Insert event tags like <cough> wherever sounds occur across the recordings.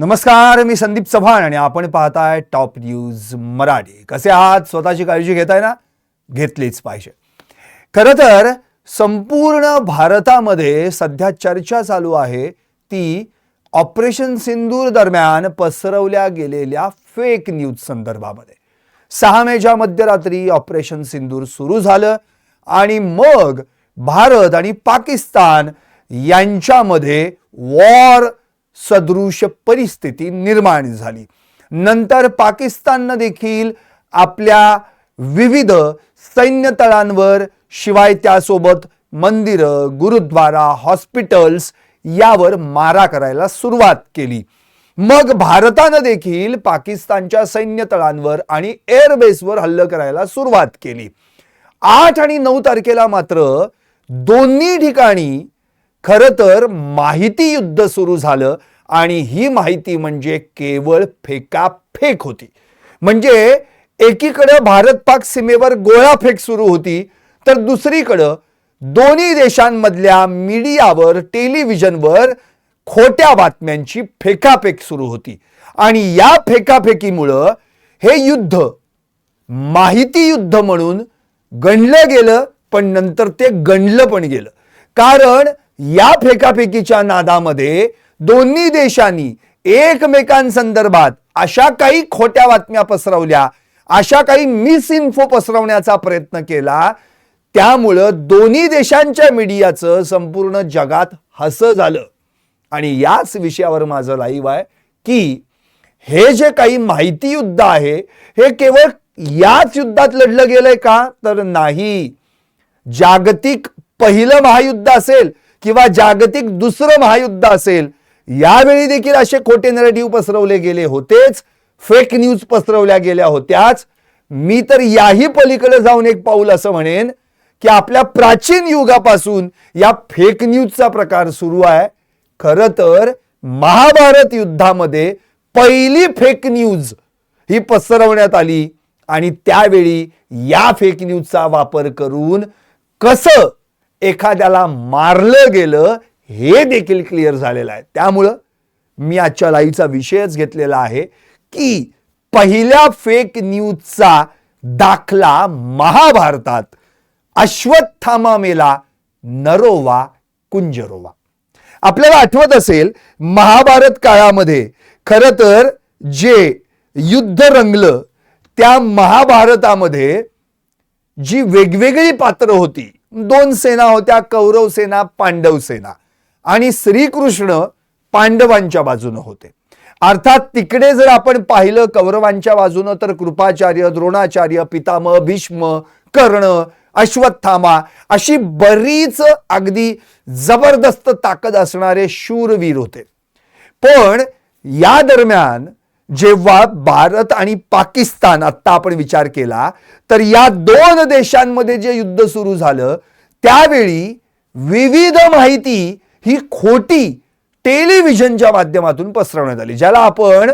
नमस्कार मी संदीप चव्हाण आणि आपण पाहताय टॉप न्यूज मराठी. कसे आहात? स्वतःची काळजी घेताय ना? घेतलीच पाहिजे. खरं तर संपूर्ण भारतामध्ये सध्या चर्चा चालू आहे ती ऑपरेशन सिंदूर दरम्यान पसरवल्या गेलेल्या फेक न्यूज संदर्भामध्ये. सहा मेच्या मध्यरात्री ऑपरेशन सिंदूर सुरू झालं आणि मग भारत आणि पाकिस्तान यांच्यामध्ये वॉर सदृश परिस्थिती निर्माण झाली. नंतर पाकिस्ताननं देखील आपल्या विविध सैन्यतळांवर शिवाय त्यासोबत मंदिरं गुरुद्वारा हॉस्पिटल्स यावर मारा करायला सुरुवात केली. मग भारतानं देखील पाकिस्तानच्या सैन्यतळांवर आणि एअरबेसवर हल्ल करायला सुरुवात केली. आठ आणि नऊ तारखेला मात्र दोन्ही ठिकाणी खरं तर माहिती युद्ध सुरू झालं आणि ही माहिती म्हणजे केवळ फेकाफेक होती. म्हणजे एकीकडं भारत पाक सीमेवर गोळाफेक सुरू होती तर दुसरीकडं दोन्ही देशांमधल्या मीडियावर टेलिव्हिजनवर खोट्या बातम्यांची फेकाफेक सुरू होती. आणि या फेकाफेकीमुळं हे युद्ध माहिती युद्ध म्हणून गणलं गेलं पण नंतर ते गणलं पण गेलं. कारण या फेकाफेकीच्या नादामध्ये दोन्ही देशांनी एकमेकांसंदर्भात अशा काही खोट्या बातम्या पसरवल्या अशा काही मिस इन्फो पसरवण्याचा प्रयत्न केला. त्यामुळं दोन्ही देशांच्या मीडियाचं संपूर्ण जगात हसं झालं. आणि याच विषयावर माझं लाईव्ह आहे की हे जे काही माहिती युद्ध आहे हे केवळ याच युद्धात लढलं गेलंय का? तर नाही. जागतिक पहिलं महायुद्ध असेल किंवा जागतिक दुसरं महायुद्ध असेल यावेळी देखील असे खोटे नरेटिव्ह पसरवले गेले होतेच. फेक न्यूज पसरवल्या गेल्या होत्याच. मी तर याही पलीकडे जाऊन एक पाऊल असं म्हणेन की आपल्या प्राचीन युगापासून या फेक न्यूजचा प्रकार सुरू आहे. खरं तर महाभारत युद्धामध्ये पहिली फेक न्यूज ही पसरवण्यात आली आणि त्यावेळी या फेक न्यूजचा वापर करून कसं एखाद्याला मारलं गेलं हे देखील क्लिअर झालेलं आहे. त्यामुळं मी आजच्या लाईव्हचा विषयच घेतलेला आहे की पहिल्या फेक न्यूजचा दाखला महाभारतात अश्वत्थामा मेला नरोवा कुंजरोवा. आपल्याला आठवत असेल महाभारत काळामध्ये खरं तर जे युद्ध रंगलं त्या महाभारतामध्ये जी वेगवेगळी पात्र होती दोन सेना होत्या कौरव सेना पांडव सेना. आणि श्रीकृष्ण पांडवांच्या बाजूनं होते. अर्थात तिकडे जर आपण पाहिलं कौरवांच्या बाजूनं तर कृपाचार्य द्रोणाचार्य पितामह भीष्म कर्ण अश्वत्थामा अशी बरीच अगदी जबरदस्त ताकद असणारे शूरवीर होते. पण या दरम्यान जेव्हा भारत आणि पाकिस्तान आत्ता आपण विचार केला तर या दोन देशांमध्ये जे युद्ध सुरू झालं त्यावेळी विविध माहिती ही खोटी टेलिव्हिजनच्या माध्यमातून पसरवण्यात आली ज्याला आपण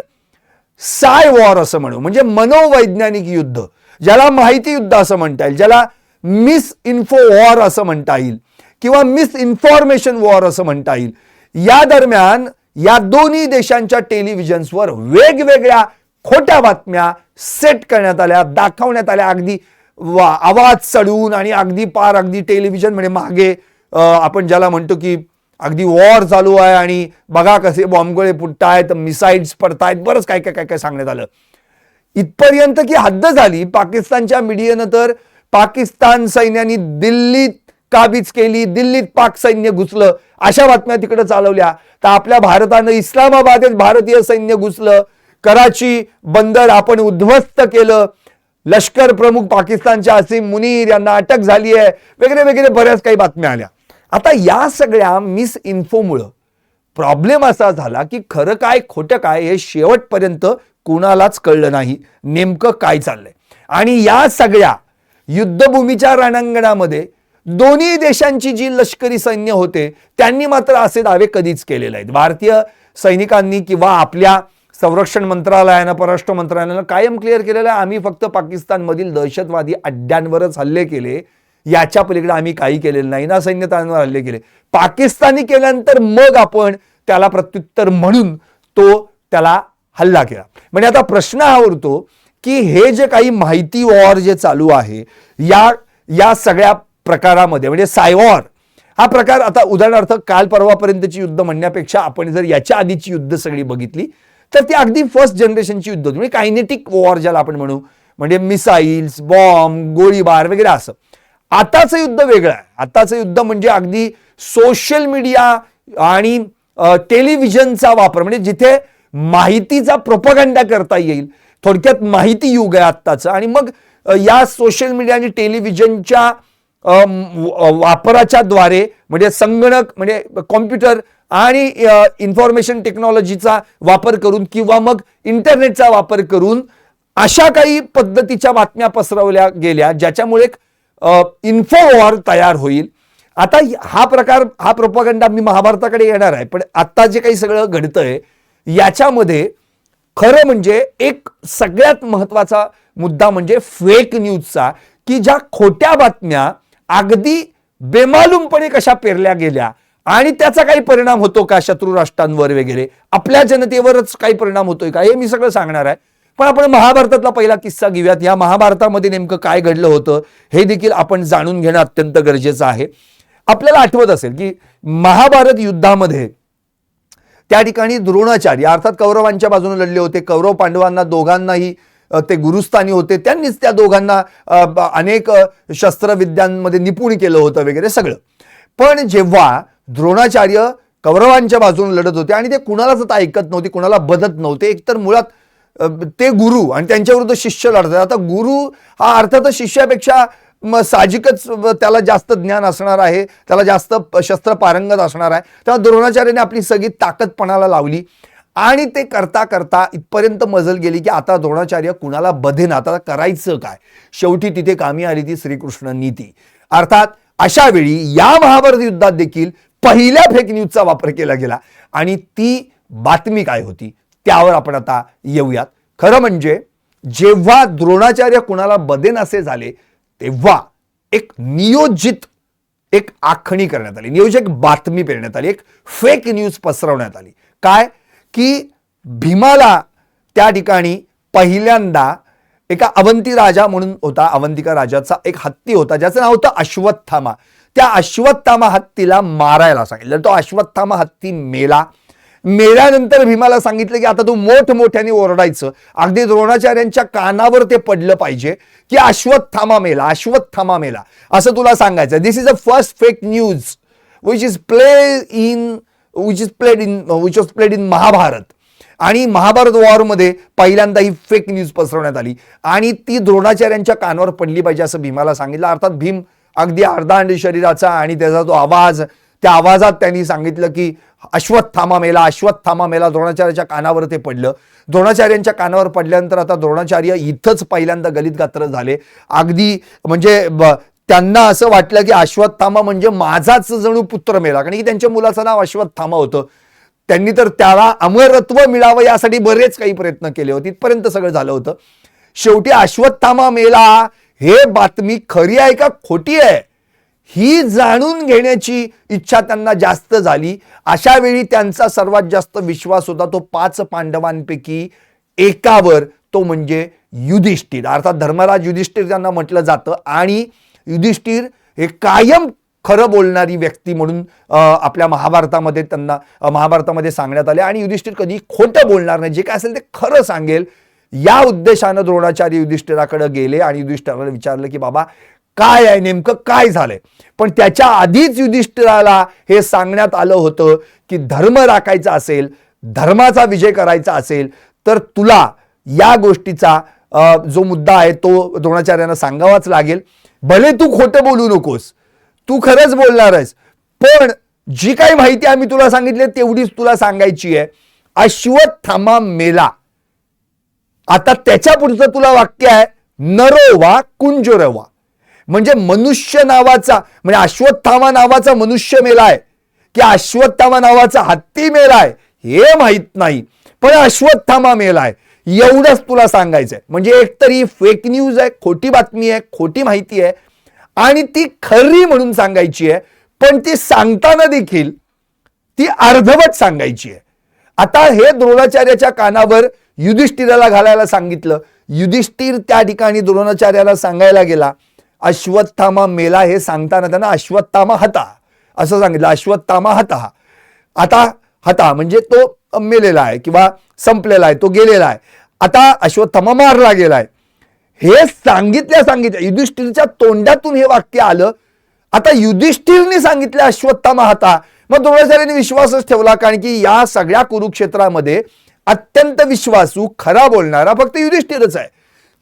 साय वॉर असं म्हणू म्हणजे मनोवैज्ञानिक युद्ध ज्याला माहिती युद्ध असं म्हणता येईल ज्याला मिस इन्फो वॉर असं म्हणता येईल किंवा मिस इन्फॉर्मेशन वॉर असं म्हणता येईल. या दरम्यान या दोन्ही देशांच्या टेलिव्हिजन्सवर वेगवेगळ्या खोट्या बातम्या सेट करण्यात आल्या दाखवण्यात आल्या. अगदी वा आवाज चढवून आणि अगदी पार अगदी टेलिव्हिजन म्हणजे मागे आपण ज्याला म्हणतो की अगदी वॉर चालू आहे आणि बघा कसे बॉम्बगोळे फुटतायत मिसाईल्स पडतायत बरंच काय काय काय काय सांगण्यात आलं. इथपर्यंत की हद्द झाली पाकिस्तानच्या मीडियानं तर पाकिस्तान सैन्याने दिल्लीत काबीज केली दिल्लीत पाक सैन्य घुसलं अशा बातम्या तिकडे चालवल्या. तर आपल्या भारतानं इस्लामाबादेत भारतीय सैन्य घुसलं. कराची बंदर आपण उद्ध्वस्त केलं. लष्कर प्रमुख पाकिस्तानच्या असीम मुनीर यांना अटक झाली आहे. वगैरे वगैरे बऱ्याच काही बातम्या आल्या. आता या सगळ्या मिस इन्फोमुळं प्रॉब्लेम असा झाला की खरं काय खोटं काय हे शेवटपर्यंत कुणालाच कळलं नाही. नेमकं काय चाललंय? आणि या सगळ्या युद्धभूमीच्या रणांगणामध्ये दोन्ही देशांची जी लष्करी सैन्य होते त्यांनी मात्र असे दावे कधीच केलेले नाहीत. भारतीय सैनिकांनी किंवा आपल्या संरक्षण मंत्रालयानं परराष्ट्र मंत्रालयानं कायम क्लिअर केलेलं आहे. आम्ही फक्त पाकिस्तानमधील दहशतवादी अड्ड्यांवरच हल्ले केले. याच्या पलीकडे आम्ही काही केलेलं नाही. ना सैन्यतांवर हल्ले केले. पाकिस्तानी केल्यानंतर मग आपण त्याला प्रत्युत्तर म्हणून तो त्याला हल्ला केला. म्हणजे आता प्रश्न हा उरतो की हे जे काही माहिती वॉर जे चालू आहे या या सगळ्या प्रकारामध्ये म्हणजे सायवॉर. हा प्रकार आता उदाहरणार्थ काल परवापर्यंतची युद्ध म्हणण्यापेक्षा आपण जर याच्या आधीची युद्ध सगळी बघितली तर ती अगदी फर्स्ट जनरेशनची युद्ध होती. म्हणजे कायनेटिक वॉर ज्याला आपण म्हणू म्हणजे मिसाईल्स बॉम्ब गोळीबार वगैरे असं. आताचं युद्ध वेगळं आहे. आताचं युद्ध म्हणजे अगदी सोशल मीडिया आणि टेलिव्हिजनचा वापर. म्हणजे जिथे माहितीचा प्रोपगंडा करता येईल थोडक्यात माहिती युग आहे आत्ताचं. आणि मग या सोशल मीडिया आणि टेलिव्हिजनच्या वापराच्या द्वारे म्हणजे संगणक म्हणजे कॉम्प्युटर आणि इन्फॉर्मेशन टेक्नॉलॉजीचा वापर करून किंवा मग इंटरनेटचा वापर करून अशा काही पद्धतीच्या बातम्या पसरवल्या गेल्या ज्याच्यामुळे इन्फो वॉर तयार होईल. आता हा प्रकार हा प्रोपागंडा मी महाभारताकडे येणार आहे पण आता जे काही सगळं घडतंय याच्यामध्ये खरं म्हणजे एक सगळ्यात महत्त्वाचा मुद्दा म्हणजे फेक न्यूजचा की ज्या खोट्या बातम्या अगदी बेमालूमपणे कशा पेरल्या गेल्या आणि त्याचा काही परिणाम होतो का शत्रू राष्ट्रांवर वगैरे? आपल्या जनतेवरच काही परिणाम होतोय का? हे मी सगळं सांगणार आहे. पण आपण महाभारतातला पहिला किस्सा घेऊयात. या महाभारतामध्ये नेमकं काय घडलं होतं हे देखील आपण जाणून घेणं अत्यंत गरजेचं आहे. आपल्याला आठवत असेल की महाभारत युद्धामध्ये त्या ठिकाणी द्रोणाचार्य अर्थात कौरवांच्या बाजूने लढले होते. कौरव पांडवांना दोघांनाही ते गुरुस्थानी होते त्यांनीच त्या दोघांना अनेक शस्त्रविद्यांमध्ये निपुण केलं होतं वगैरे सगळं. पण जेव्हा द्रोणाचार्य कौरवांच्या बाजूने लढत होते आणि ते कुणालाच आता ऐकत नव्हते कुणाला बदत नव्हते एकतर मुळात ते गुरु आणि त्यांच्याविरुद्ध शिष्य लढतात. आता गुरु हा अर्थातच शिष्यापेक्षा साहजिकच त्याला जास्त ज्ञान असणार आहे त्याला जास्त शस्त्र पारंगत असणार आहे. तेव्हा द्रोणाचार्याने आपली सगळी ताकद पणाला लावली. आणि ते करता करता इथपर्यंत मजल गेली की आता द्रोणाचार्य कुणाला बधेन? आता करायचं काय? शेवटी तिथे कामी आली ती श्रीकृष्ण नीती. अर्थात अशा वेळी या महाभारत युद्धात देखील पहिल्या फेक न्यूजचा वापर केला गेला. आणि ती बातमी काय होती? त्यावर आपण आता येऊयात. खरं म्हणजे जेव्हा द्रोणाचार्य कुणाला बदेन असे झाले तेव्हा एक नियोजित एक आखणी करण्यात आली. नियोजित बातमी पेरण्यात आली. एक फेक न्यूज पसरवण्यात आली. काय? की भीमाला त्या ठिकाणी पहिल्यांदा एका अवंती राजा म्हणून होता अवंतिका राजाचा एक हत्ती होता ज्याचं नाव होतं अश्वत्थामा. त्या अश्वत्थामा हत्तीला मारायला सांगितलं. तो अश्वत्थामा हत्ती मेला. मेल्यानंतर भीमाला सांगितलं की आता तू मोठमोठ्याने ओरडायचं. अगदी द्रोणाचार्यांच्या कानावर ते पडलं पाहिजे की अश्वत्थामा मेला अश्वत्थामा मेला. असं तुला सांगायचं this is a first fake news which is play in which is played in which was played in Mahabharat. आणि महाभारत वॉरमध्ये पहिल्यांदा ही फेक न्यूज पसरवण्यात आली. आणि ती द्रोणाचार्यांच्या कानावर पडली पाहिजे असं भीमाला सांगितलं. अर्थात भीम अगदी अर्धांडी शरीराचा आणि त्याचा तो आवाज त्या आवाजात त्यांनी सांगितलं की अश्वत्थामा मेला अश्वत्थामा मेला द्रोणाचार्याच्या कानावर ते पडलं. द्रोणाचार्यांच्या कानावर पडल्यानंतर आता द्रोणाचार्य इथंच पहिल्यांदा गलित गात्र झाले. अगदी म्हणजे ब- त्यांना असं वाटलं की अश्वत्थामा म्हणजे माझाच जणू पुत्र मेला. कारण की त्यांच्या मुलाचं नाव अश्वत्थामा होतं. त्यांनी तर त्याला अमरत्व मिळावं यासाठी बरेच काही प्रयत्न केले होते. इथपर्यंत सगळं झालं होतं. शेवटी अश्वत्थामा मेला. हे बातमी खरी आहे का खोटी आहे? ही जाणून घेण्याची इच्छा त्यांना जास्त झाली. अशा वेळी त्यांचा सर्वात जास्त विश्वास होता तो पाच पांडवांपैकी एकावर. तो म्हणजे युधिष्ठिर. अर्थात धर्मराज युधिष्ठिर त्यांना म्हटलं जातं. आणि युधिष्ठिर हे कायम खरं बोलणारी व्यक्ती म्हणून आपल्या महाभारतामध्ये त्यांना महाभारतामध्ये सांगण्यात आले. आणि युधिष्ठिर कधी खोटं बोलणार नाही. जे काय असेल ते खरं सांगेल. या उद्देशानं द्रोणाचार्य युधिष्ठिराकडे गेले आणि युधिष्ठिराला विचारलं की बाबा काय आहे? नेमकं काय झालंय? पण त्याच्या आधीच युधिष्ठिराला हे सांगण्यात आलं होतं की धर्म राखायचा असेल धर्माचा विजय करायचा असेल तर तुला या गोष्टीचा जो मुद्दा आहे तो द्रोणाचार्यांना सांगावाच लागेल. भले तू खोटं बोलू नकोस तू खरंच बोलणार आहेस पण जी काही माहिती आम्ही तुला सांगितली तेवढीच तुला सांगायची आहे. अश्वत्थामा मेला. आता त्याच्या पुढचं तुला वाक्य आहे नरोवा कुंजोरवा म्हणजे मनुष्य नावाचा म्हणजे अश्वत्थामा नावाचा मनुष्य मेलाय की अश्वत्थामा नावाचा हत्ती मेलाय हे माहीत नाही. पण अश्वत्थामा मेलाय एवढंच तुला सांगायचंय. म्हणजे एकतरी फेक न्यूज आहे खोटी बातमी आहे खोटी माहिती आहे आणि ती खरी म्हणून सांगायची आहे पण ती सांगताना देखील ती अर्धवट सांगायची आहे. आता हे द्रोणाचार्याच्या कानावर युधिष्ठिराला घालायला सांगितलं. युधिष्ठिर त्या ठिकाणी द्रोणाचार्याला सांगायला गेला अश्वत्थामा मेला हे सांगताना त्यांना अश्वत्थामा हता. असं सांगितलं अश्वत्थामा हता. आता हता म्हणजे तो मेलेला आहे किंवा संपलेला आहे तो गेलेला आहे. आता अश्वत्थामा मारला गेलाय. हे सांगितल्या सांगितल्या युधिष्ठिरच्या तोंडातून हे वाक्य आलं. आता युधिष्ठिरने सांगितलं अश्वत्थामा हाता. मग द्रोणाचार्याने विश्वासच ठेवला कारण की या सगळ्या कुरुक्षेत्रामध्ये अत्यंत विश्वासू खरा बोलणारा फक्त युधिष्ठिरच आहे.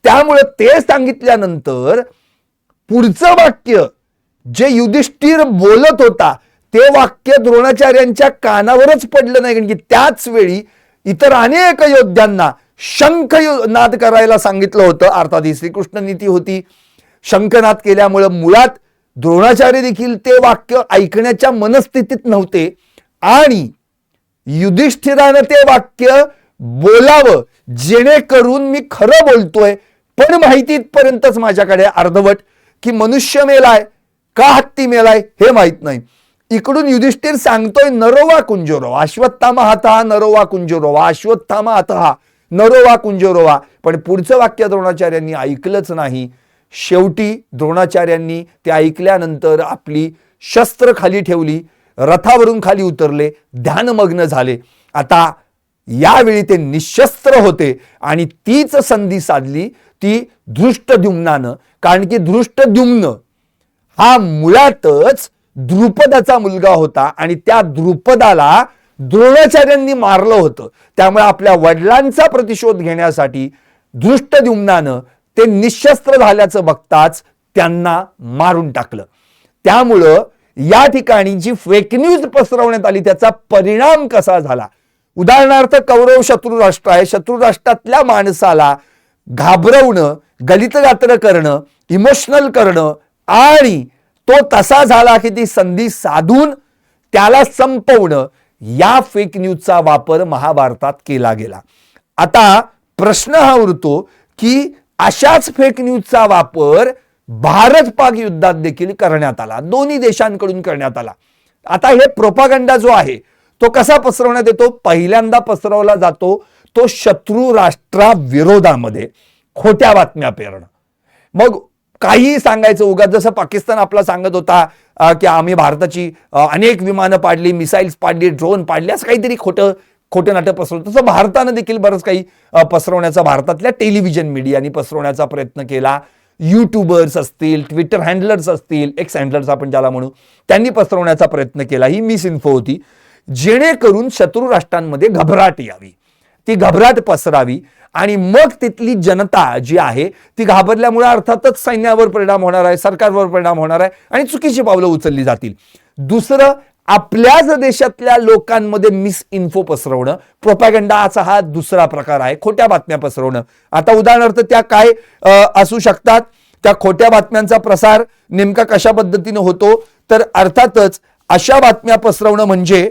त्यामुळे ते सांगितल्यानंतर पुढचं वाक्य जे युधिष्ठिर बोलत होता ते वाक्य द्रोणाचार्यांच्या कानावरच पडलं नाही कारण की त्याच वेळी इतर अनेक योद्ध्यांना शंख नाद करायला सांगितलं होतं. अर्थात ही श्रीकृष्ण नीती होती. शंखनाद केल्यामुळं मुळात द्रोणाचार्य देखील ते वाक्य ऐकण्याच्या मनस्थितीत नव्हते. आणि युधिष्ठिरानं ते वाक्य बोलावं जेणेकरून मी खरं बोलतोय पण माहिती इथपर्यंतच माझ्याकडे अर्धवट की मनुष्य मेलाय का हत्ती मेलाय हे माहीत नाही. इकडून युधिष्ठिर सांगतोय नरोवा कुंजोरोवा अश्वत्थामा हाता नरोवा कुंजोरोवा अश्वत्थामा हा नरोवा कुंजोरोवा. पण पुढचं वाक्य द्रोणाचार्यांनी ऐकलंच नाही. शेवटी द्रोणाचार्यांनी ते ऐकल्यानंतर आपली शस्त्र खाली ठेवली रथावरून खाली उतरले ध्यानमग्न झाले. आता यावेळी ते निशस्त्र होते आणि तीच संधी साधली ती धृष्टद्युम्नानं. कारण की धृष्टद्युम्न हा मुळातच द्रुपदाचा मुलगा होता आणि त्या द्रुपदाला द्रोणाचार्यांनी मारलं होतं. त्यामुळे आपल्या वडिलांचा प्रतिशोध घेण्यासाठी दृष्टद्युम्नानं ते निशस्त्र झाल्याचं बघताच त्यांना मारून टाकलं. त्यामुळं या ठिकाणी जी फेक न्यूज पसरवण्यात आली त्याचा परिणाम कसा झाला? उदाहरणार्थ कौरव शत्रू राष्ट्र आहे. शत्रू राष्ट्रातल्या माणसाला घाबरवणं गलितगात्र करणं इमोशनल करणं आणि तो तसा झाला की ती संधी साधून त्याला संपवणं या फेक न्यूजचा वापर महाभारतात केला गेला. आता प्रश्न हा उरतो की अशाच फेक न्यूजचा वापर भारत पाक युद्धात देखील करण्यात आला. दोन्ही देशांकडून करण्यात आला. आता हे प्रोपागंडा जो आहे तो कसा पसरवण्यात येतो? पहिल्यांदा पसरवला जातो तो शत्रू राष्ट्राविरोधामध्ये. खोट्या बातम्या पेरणं. मग काहीही सांगायचं उगाच जसं पाकिस्तान आपला सांगत होता की आम्ही भारताची अनेक विमानं पाडली मिसाईल्स पाडली ड्रोन पाडली असं काहीतरी खोटं खोटे नाटक पसरवलं. तसं भारतानं देखील बरंच काही पसरवण्याचा भारतातल्या टेलिव्हिजन मीडियानी पसरवण्याचा प्रयत्न केला. युट्यूबर्स असतील ट्विटर हँडलर्स असतील एक्स हँडलर्स आपण ज्याला म्हणू त्यांनी पसरवण्याचा प्रयत्न केला. ही मिस इन्फो होती. जेणेकरून शत्रू राष्ट्रांमध्ये घबराट यावी. ती घबराट पसरावी आणि मग तिथली जनता जी आहे ती घाबरल्यामुळे अर्थातच सैन्यावर परिणाम होणार आहे सरकारवर परिणाम होणार आहे आणि चुकीची पावलं उचलली जातील. दुसरं आपल्याच देशातल्या लोकांमध्ये मिस इन्फो पसरवणं प्रोपॅगंडाचा हा दुसरा प्रकार आहे खोट्या बातम्या पसरवणं. आता उदाहरणार्थ त्या काय असू शकतात? त्या खोट्या बातम्यांचा प्रसार नेमका कशा पद्धतीनं होतो? तर अर्थातच अशा बातम्या पसरवणं म्हणजे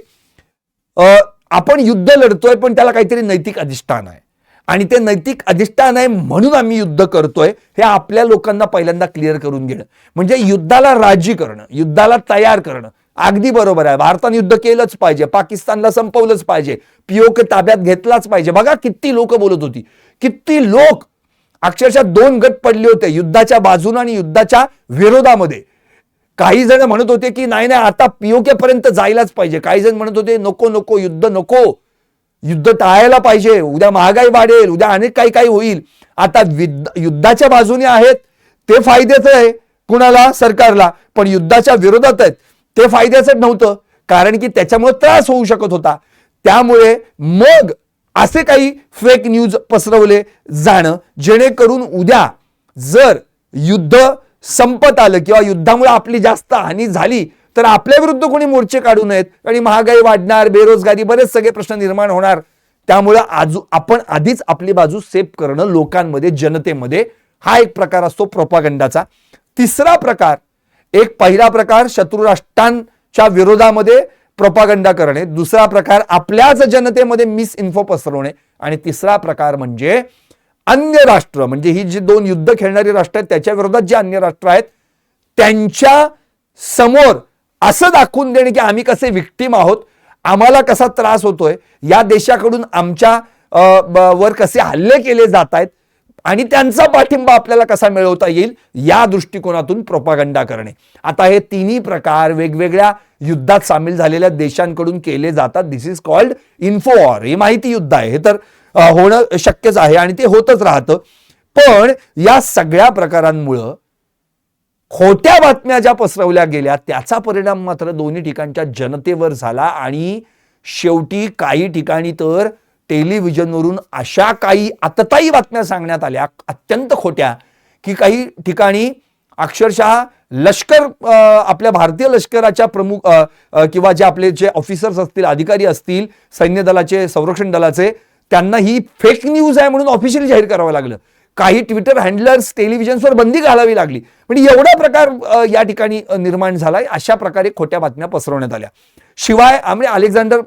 आपण युद्ध लढतोय पण त्याला काहीतरी नैतिक अधिष्ठान आहे. आणि ते नैतिक अधिष्ठान आहे म्हणून आम्ही युद्ध करतोय हे आपल्या लोकांना पहिल्यांदा क्लिअर करून घेणं. म्हणजे युद्धाला राजी करणं युद्धाला तयार करणं. अगदी बरोबर आहे. भारतानं युद्ध केलंच पाहिजे पाकिस्तानला संपवलंच पाहिजे पीओके ताब्यात घेतलाच पाहिजे. बघा किती लोक बोलत होती. किती लोक. अक्षरशः दोन गट पडले होते युद्धाच्या बाजूने आणि युद्धाच्या विरोधामध्ये. काही जण म्हणत होते की नाही नाही आता पीओके पर्यंत जायलाच पाहिजे. काही जण म्हणत होते नको नको युद्ध नको. युद्ध टाळायला पाहिजे. उद्या महागाई वाढेल उद्या अनेक काही काही होईल. आता युद्धाच्या बाजूने आहेत ते फायद्याचं आहे कुणाला? सरकारला. पण युद्धाच्या विरोधात आहेत ते फायद्याचं नव्हतं. कारण की त्याच्यामुळे त्रास होऊ शकत होता. त्यामुळे मग असे काही फेक न्यूज पसरवले जाणं जेणेकरून उद्या जर युद्ध संपत आलं किंवा युद्धामुळे आपली जास्त हानी झाली तर आपल्या विरुद्ध कोणी मोर्चे काढू नयेत. आणि महागाई वाढणार बेरोजगारी बरेच सगळे प्रश्न निर्माण होणार. त्यामुळं आजू आपण आधीच आपली बाजू सेफ करणं लोकांमध्ये जनतेमध्ये हा एक प्रकार असतो प्रोपागंडाचा. तिसरा प्रकार एक पहिला प्रकार शत्रू राष्ट्रांच्या विरोधामध्ये प्रोपागंडा करणे. दुसरा प्रकार आपल्याच जनतेमध्ये मिस इन्फो पसरवणे. आणि तिसरा प्रकार म्हणजे अन्य राष्ट्र म्हणजे ही जी दोन युद्ध खेळणारी राष्ट्र आहेत त्याच्या विरोधात जे अन्य राष्ट्र आहेत त्यांच्यासमोर असं दाखवून देणे की आम्ही कसे विक्टीम आहोत आम्हाला कसा त्रास होतोय या देशाकडून आमच्या वर कसे हल्ले केले जात आहेत आणि त्यांचा पाठिंबा आपल्याला कसा मिळवता येईल या दृष्टिकोनातून प्रोपागंडा करणे. आता हे तिन्ही प्रकार वेगवेगळ्या युद्धात सामील झालेल्या देशांकडून केले जातात. दिस इज कॉल्ड इन्फोवॉर हे माहिती युद्ध आहे. हे तर होणं शक्यच आहे आणि ते होतच राहतं. पण या सगळ्या प्रकारांमुळं खोट्या बातम्या ज्या पसरवल्या गेल्या त्याचा परिणाम मात्र दोन्ही ठिकाणच्या जनतेवर झाला आणि शेवटी काही ठिकाणी तर टेलिव्हिजनवरून अशा काही आतताई बातम्या सांगण्यात आल्या अत्यंत खोट्या की काही ठिकाणी अक्षरशः लष्कर आपल्या भारतीय लष्कराच्या प्रमुख किंवा जे आपले जे ऑफिसर्स असतील अधिकारी असतील सैन्य दलाचे संरक्षण दलाचे त्यांना ही फेक न्यूज आहे म्हणून ऑफिशियली जाहीर करावं लागलं. काही ट्विटर हँडलर्स टेलिव्हिजन्सवर बंदी घालावी लागली. म्हणजे एवढा प्रकार या ठिकाणी निर्माण झालाय. अशा प्रकारे खोट्या बातम्या पसरवण्यात आल्या. शिवाय आम्ही अलेक्झांडर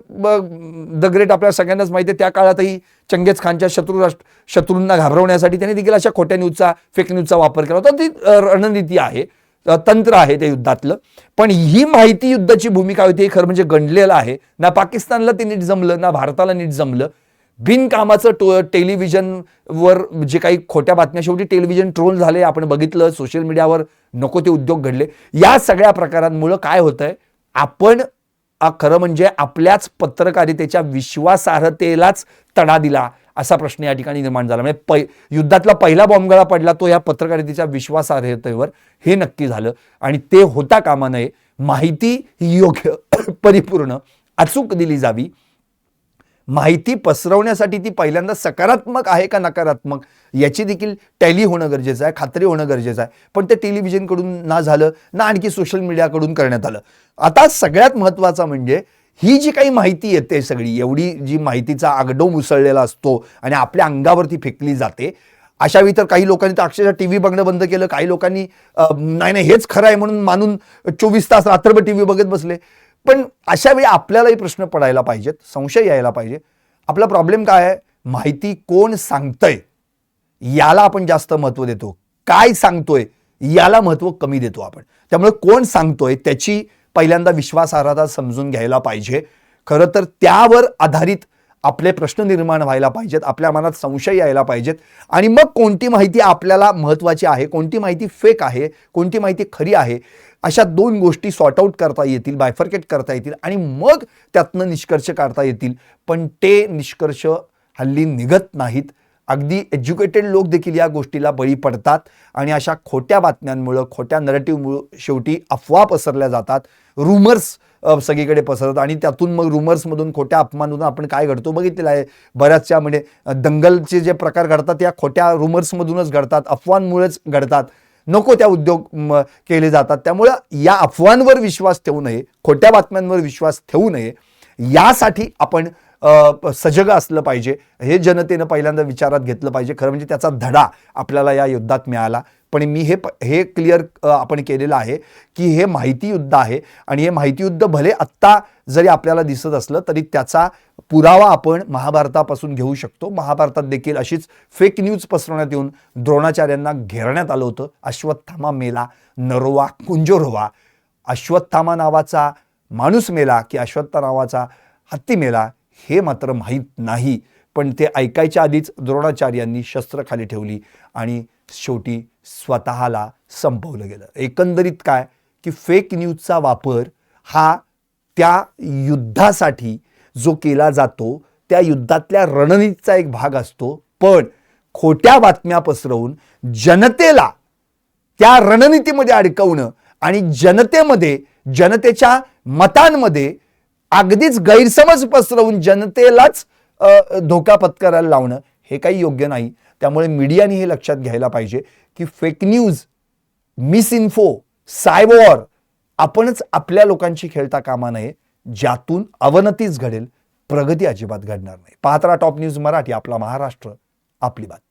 द ग्रेट आपल्या सगळ्यांनाच माहिती आहे. त्या काळातही चंगेज खानच्या शत्रू राष्ट्र शत्रूंना घाबरवण्यासाठी त्यांनी देखील अशा खोट्या न्यूजचा फेक न्यूजचा वापर केला होता. ती रणनीती आहे. तंत्र आहे त्या युद्धातलं. पण ही माहिती युद्धाची भूमिका होती. हे खरं म्हणजे गणलेलं आहे. ना पाकिस्तानला ते नीट जमलं ना भारताला नीट जमलं. बिनकामाचं टो टेलिव्हिजनवर जे काही खोट्या बातम्या शेवटी टेलिव्हिजन ट्रोल झाले आपण बघितलं सोशल मीडियावर नको ते उद्योग घडले. या सगळ्या प्रकारांमुळं काय होतंय? आपण खरं म्हणजे आपल्याच पत्रकारितेच्या विश्वासार्हतेलाच तडा दिला असा प्रश्न या ठिकाणी निर्माण झाला. म्हणजे पै युद्धातला पहिला बॉम्बगळा पडला तो या पत्रकारितेच्या विश्वासार्हतेवर. हे नक्की झालं. आणि ते होता कामा नये. माहिती ही योग्य <coughs> परिपूर्ण अचूक दिली जावी. माहिती पसरवण्यासाठी ती पहिल्यांदा सकारात्मक आहे का नकारात्मक? याची देखील टॅली होणं गरजेचं आहे खात्री होणं गरजेचं आहे. पण ते टेलिव्हिजनकडून ना झालं ना आणखी सोशल मीडियाकडून करण्यात आलं. आता सगळ्यात महत्त्वाचं म्हणजे ही जी काही माहिती येते सगळी एवढी जी माहितीचा आगडो मुसळलेला असतो आणि आपल्या अंगावरती फेकली जाते अशा तर काही लोकांनी तर अक्षरशः टी व्ही बघणं बंद केलं काही लोकांनी नाही नाही हेच खरं आहे म्हणून मानून चोवीस तास रात्रभर टी व्ही बघत बसले. पण अशा वेळी आपल्यालाही प्रश्न पडायला पाहिजेत संशय यायला पाहिजे. आपला प्रॉब्लेम काय आहे? माहिती कोण सांगतंय? याला आपण जास्त महत्त्व देतो. काय सांगतोय? याला महत्त्व कमी देतो आपण. त्यामुळे कोण सांगतोय? त्याची पहिल्यांदा विश्वासार्हता समजून घ्यायला पाहिजे. खरं तर त्यावर आधारित आपले प्रश्न निर्माण व्हायला पाहिजेत आपल्या मनात संशय यायला पाहिजेत. आणि मग कोणती माहिती आपल्याला महत्त्वाची आहे? कोणती माहिती फेक आहे? कोणती माहिती खरी आहे? अशा दोन गोष्टी सॉर्ट आऊट करता येतील बायफर्केट करता येतील आणि मग त्यातनं निष्कर्ष काढता येतील. पण ते निष्कर्ष हल्ली निघत नाहीत. अगदी एज्युकेटेड लोक देखील या गोष्टीला बळी पडतात आणि अशा खोट्या बातम्यांमुळं खोट्या नरेटिव्हमुळं शेवटी अफवा पसरल्या जातात. रुमर्स सगळीकडे पसरतात आणि त्यातून मग रुमर्समधून खोट्या अपमानमधून आपण काय घडतो बघितलेलं आहे. बऱ्याचशा म्हणजे दंगलचे जे प्रकार घडतात या खोट्या रुमर्समधूनच घडतात अफवांमुळेच घडतात. नको त्या उद्योग म, केले जातात. त्यामुळं या अफवांवर विश्वास ठेवू नये खोट्या बातम्यांवर विश्वास ठेवू नये. यासाठी आपण सजग असलं पाहिजे. हे जनतेनं पहिल्यांदा विचारात घेतलं पाहिजे. खरं म्हणजे त्याचा धडा आपल्याला या युद्धात मिळाला. पण मी हे प- हे क्लिअर आपण केलेलं आहे की हे माहिती युद्ध आहे आणि हे माहिती युद्ध भले आत्ता जरी आपल्याला दिसत असलं तरी त्याचा पुरावा आपण महाभारतापासून घेऊ शकतो. महाभारतात देखील अशीच फेक न्यूज पसरवण्यात येऊन द्रोणाचार्यांना घेरण्यात आलं होतं. अश्वत्थामा मेला नरोवा कुंजोरोवा अश्वत्थामा नावाचा माणूस मेला की अश्वत्था नावाचा हत्ती मेला हे मात्र माहीत नाही. पण ते ऐकायच्या आधीच द्रोणाचार्यांनी शस्त्र खाली ठेवली आणि शेवटी स्वतःला संपवलं गेलं. एकंदरीत काय? की फेक न्यूजचा वापर हा त्या युद्धासाठी जो केला जातो त्या युद्धातल्या रणनीतीचा एक भाग असतो. पण खोट्या बातम्या पसरवून जनतेला त्या रणनीतीमध्ये अडकवणं आणि जनतेमध्ये जनतेच्या मतांमध्ये अगदीच गैरसमज पसरवून जनतेलाच धोका पत्करायला लावणं हे काही योग्य नाही. त्यामुळे मीडियाने हे लक्षात घ्यायला पाहिजे की फेक न्यूज मिस इन्फो सायबॉर आपणच आपल्या लोकांशी खेळता कामा नये ज्यातून अवनतीच घडेल प्रगती अजिबात घडणार नाही. पाहतरा टॉप न्यूज मराठी आपला महाराष्ट्र आपली बातमी.